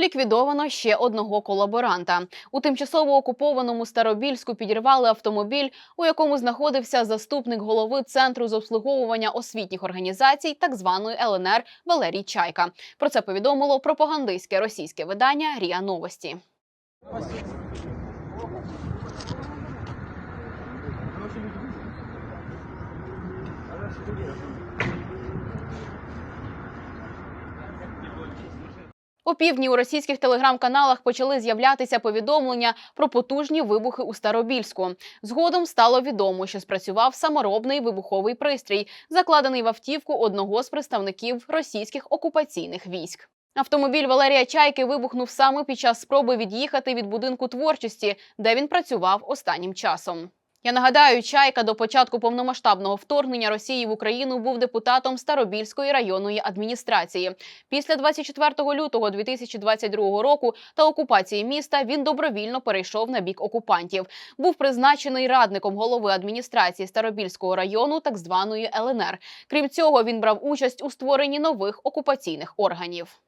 Ліквідовано ще одного колаборанта. У тимчасово окупованому Старобільську підірвали автомобіль, у якому знаходився заступник голови центру з обслуговування освітніх організацій, так званої ЛНР Валерій Чайка. Про це повідомило пропагандистське російське видання Ріа Новості. Опівдні у російських телеграм-каналах почали з'являтися повідомлення про потужні вибухи у Старобільську. Згодом стало відомо, що спрацював саморобний вибуховий пристрій, закладений в автівку одного з представників російських окупаційних військ. Автомобіль Валерія Чайки вибухнув саме під час спроби від'їхати від будинку творчості, де він працював останнім часом. Я нагадаю, Чайка до початку повномасштабного вторгнення Росії в Україну був депутатом Старобільської районної адміністрації. Після 24 лютого 2022 року та окупації міста він добровільно перейшов на бік окупантів. Був призначений радником голови адміністрації Старобільського району, так званої ЛНР. Крім цього, він брав участь у створенні нових окупаційних органів.